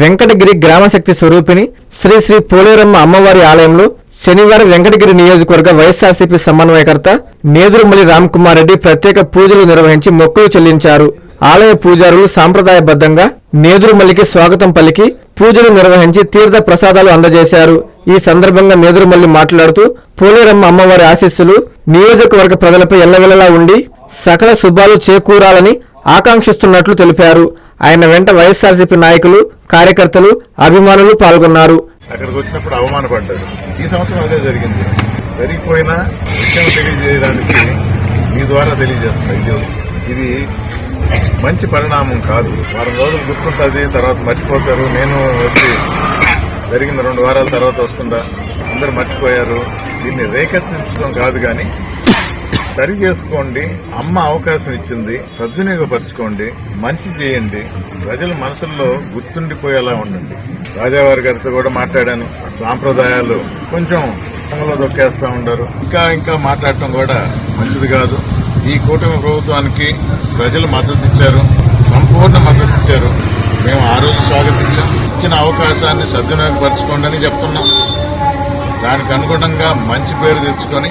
వెంకటగిరి గ్రామశక్తి స్వరూపిణి శ్రీ శ్రీ పోలేరమ్మ అమ్మవారి ఆలయంలో శనివారం వెంకటగిరి నియోజకవర్గ వైఎస్ఆర్సీపీ సమన్వయకర్త నేదురుమలి రామ్కుమార్ రెడ్డి ప్రత్యేక పూజలు నిర్వహించి మొక్కులు చెల్లించారు. ఆలయ పూజారులు సాంప్రదాయబద్ధంగా నేదురుమల్లికి స్వాగతం పలికి పూజలు నిర్వహించి తీర్థ ప్రసాదాలు అందజేశారు. ఈ సందర్భంగా నేదురుమల్లి మాట్లాడుతూ పోలేరమ్మ అమ్మవారి ఆశీస్సులు నియోజకవర్గ ప్రజలపై ఎల్లవెల్లలా ఉండి సకల శుభాలు చేకూరాలని ఆకాంక్షిస్తున్నట్లు తెలిపారు. ఆయన వెంట వైఎస్ఆర్సీపీ నాయకులు కార్యకర్తలు అభిమానులు పాల్గొన్నారు. అక్కడికి వచ్చినప్పుడు అవమానపడ్డారు ఈ సంవత్సరం అదే జరిగింది. జరిగిపోయినా విషయం తెలియజేయడానికి మీ ద్వారా తెలియజేస్తున్నా ఇది. ఇది మంచి పరిణామం కాదు. వారం రోజులు గుర్తుంటుంది తర్వాత మర్చిపోతారు. నేను వచ్చి జరిగిన రెండు వారాల తర్వాత వస్తుందా? అందరు మర్చిపోయారు. దీన్ని రేకెత్తించడం కాదు కానీ సరి చేసుకోండి అమ్మ అవకాశం ఇచ్చింది సద్వినియోగపరచుకోండి మంచి చేయండి ప్రజల మనసుల్లో గుర్తుండిపోయేలా ఉండండి. రాజావారి గారితో కూడా మాట్లాడాను సాంప్రదాయాలు కొంచెం అమలు దొక్కేస్తా ఉండరు ఇంకా ఇంకా మాట్లాడటం కూడా మంచిది కాదు. ఈ కూటమి ప్రభుత్వానికి ప్రజలు మద్దతు ఇచ్చారు సంపూర్ణ మద్దతు ఇచ్చారు. మేము ఆ రోజు స్వాగతించాం. ఇచ్చిన అవకాశాన్ని సద్వినియోగపరచుకోండి అని చెప్తున్నాం. దానికి అనుగుణంగా మంచి పేరు తెచ్చుకొని